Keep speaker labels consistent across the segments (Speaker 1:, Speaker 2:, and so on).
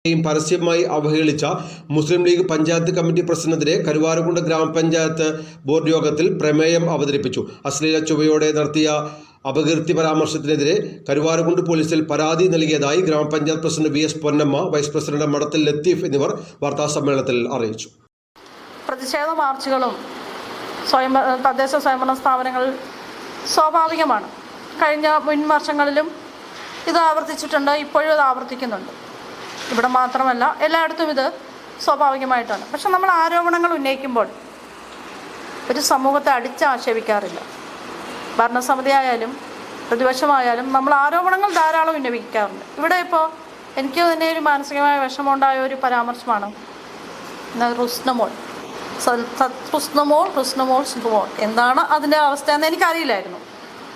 Speaker 1: ജീവനക്കാരെയും പരസ്യമായി അവഹേളിച്ച മുസ്ലിം ലീഗ് പഞ്ചായത്ത് കമ്മിറ്റി പ്രസിഡന്റിനെതിരെ കരുവാരക്കുണ്ട് ഗ്രാമപഞ്ചായത്ത് ബോർഡ് യോഗത്തിൽ പ്രമേയം അവതരിപ്പിച്ചു. അശ്ലീല ചുവയോടെ നടത്തിയ അപകീർത്തി പരാമർശത്തിനെതിരെ കരുവാരക്കുണ്ട് പോലീസിൽ പരാതി നൽകിയതായി ഗ്രാമപഞ്ചായത്ത് president V S Ponnamma vice president Madathil Latheef എന്നിവർ വാർത്താസമ്മേളനത്തിൽ അറിയിച്ചു.
Speaker 2: പ്രതിഷേധ മാർച്ചുകളും സ്വയം തദ്ദേശ സ്വയംഭരണ സ്ഥാപനങ്ങൾ സ്വാഭാവികമാണ്. കഴിഞ്ഞ മുൻ വർഷങ്ങളിലും ഇത് ആവർത്തിച്ചിട്ടുണ്ട് ഇപ്പോഴും ഇത് ആവർത്തിക്കുന്നുണ്ട്. ഇവിടെ മാത്രമല്ല എല്ലായിടത്തും ഇത് സ്വാഭാവികമായിട്ടാണ്. പക്ഷെ നമ്മൾ ആരോപണങ്ങൾ ഉന്നയിക്കുമ്പോൾ ഒരു സമൂഹത്തെ അടിച്ചാക്ഷേപിക്കാറില്ല. ഭരണസമിതി ആയാലും പ്രതിപക്ഷമായാലും നമ്മൾ ആരോപണങ്ങൾ ധാരാളം ഉന്നയിക്കാറുണ്ട്. ഇവിടെ ഇപ്പോൾ എനിക്ക് തന്നെ ഒരു മാനസികമായ വിഷമമുണ്ടായ ഒരു പരാമർശമാണ്. റുസ്നമോൾ. റുസ്നമോൾ റുസ്നമോൾ സുമോൾ എന്താണ് അതിന്റെ അവസ്ഥ എന്ന് എനിക്കറിയില്ലായിരുന്നു.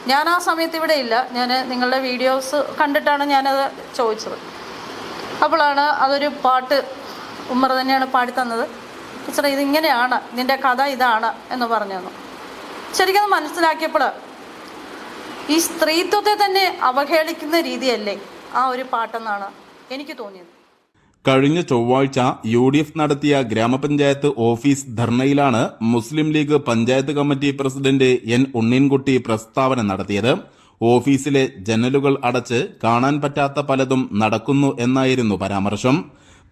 Speaker 2: ഞാൻ ആ സമയത്ത് ഇവിടെ ഇല്ല. ഞാൻ നിങ്ങളുടെ വീഡിയോസ് കണ്ടിട്ടാണ് ഞാനത് ചോദിച്ചത്. അപ്പോഴാണ് അതൊരു പാട്ട് ഉമ്മർ തന്നെയാണ് പാടിത്തന്നത്. ടീച്ചറെ ഇതിങ്ങനെയാണ് ഇതിന്റെ കഥ ഇതാണ് എന്ന് പറഞ്ഞു തന്നു ശരിക്കും മനസ്സിലാക്കിയപ്പോൾ ഈ സ്ത്രീത്വത്തെ തന്നെ അവഹേളിക്കുന്ന രീതിയല്ലേ ആ ഒരു പാട്ടെന്നാണ് എനിക്ക് തോന്നിയത്.
Speaker 3: കഴിഞ്ഞ ചൊവ്വാഴ്ച യു ഡി എഫ് നടത്തിയ ഗ്രാമപഞ്ചായത്ത് office ധർണയിലാണ് Muslim League panchayat committee president N Unninkutty പ്രസ്താവന നടത്തിയത്. ഓഫീസിലെ ജനലുകൾ അടച്ച് കാണാൻ പറ്റാത്ത പലതും നടക്കുന്നു എന്നായിരുന്നു പരാമർശം.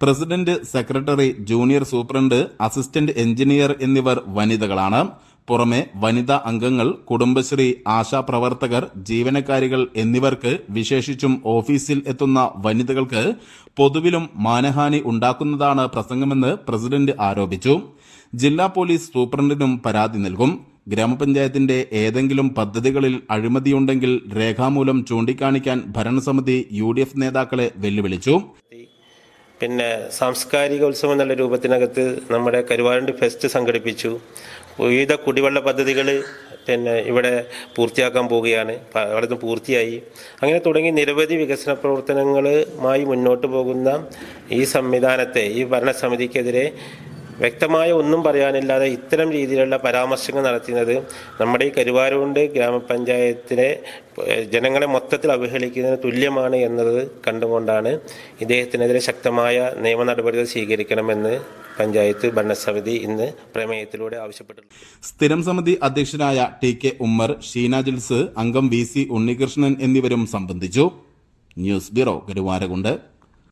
Speaker 3: President secretary junior superintendent assistant engineer എന്നിവർ വനിതകളാണ്. പുറമെ വനിതാ അംഗങ്ങൾ കുടുംബശ്രീ ആശാപ്രവർത്തകർ ജീവനക്കാരികൾ എന്നിവർക്ക് വിശേഷിച്ചും ഓഫീസിൽ എത്തുന്ന വനിതകൾക്ക് പൊതുവിലും മാനഹാനി ഉണ്ടാക്കുന്നതാണ് പ്രസംഗമെന്ന് പ്രസിഡന്റ് ആരോപിച്ചു. ജില്ലാ പോലീസ് സൂപ്രണ്ടിനും പരാതി നൽകും. ഗ്രാമപഞ്ചായത്തിന്റെ ഏതെങ്കിലും പദ്ധതികളിൽ അഴിമതിയുണ്ടെങ്കിൽ രേഖാമൂലം ചൂണ്ടിക്കാണിക്കാൻ ഭരണസമിതി യു ഡി എഫ് നേതാക്കളെ വെല്ലുവിളിച്ചു.
Speaker 4: പിന്നെ സാംസ്കാരിക ഉത്സവം എന്നുള്ള രൂപത്തിനകത്ത് നമ്മുടെ കരുവാരണ്ട് ഫെസ്റ്റ് സംഘടിപ്പിച്ചു. വിവിധ കുടിവെള്ള പദ്ധതികൾ പിന്നെ ഇവിടെ പൂർത്തിയാക്കാൻ പോവുകയാണ്. പലതും പൂർത്തിയായി. അങ്ങനെ തുടങ്ങി നിരവധി വികസന പ്രവർത്തനങ്ങളുമായി മുന്നോട്ട് പോകുന്ന ഈ സംവിധാനത്തെ ഈ ഭരണസമിതിക്കെതിരെ വ്യക്തമായ ഒന്നും പറയാനില്ലാതെ ഇത്തരം രീതിയിലുള്ള പരാമർശങ്ങൾ നടത്തുന്നത് നമ്മുടെ ഈ കരുവാരുകൊണ്ട് ഗ്രാമപഞ്ചായത്തിലെ ജനങ്ങളെ മൊത്തത്തിൽ അവഹേളിക്കുന്നതിന് തുല്യമാണ് എന്നത് കണ്ടുകൊണ്ടാണ് ഇദ്ദേഹത്തിനെതിരെ ശക്തമായ നിയമ നടപടികൾ സ്വീകരിക്കണമെന്ന് പഞ്ചായത്ത് ഭരണസമിതി ഇന്ന് പ്രമേയത്തിലൂടെ ആവശ്യപ്പെട്ടിട്ടുണ്ട്
Speaker 3: സ്ഥിരം സമിതി അധ്യക്ഷനായ ടി കെ ഉമ്മർ ഷീന ജിൽസ് അംഗം വി സി ഉണ്ണികൃഷ്ണൻ എന്നിവരും സംബന്ധിച്ചു. News bureau Karuvarakundu.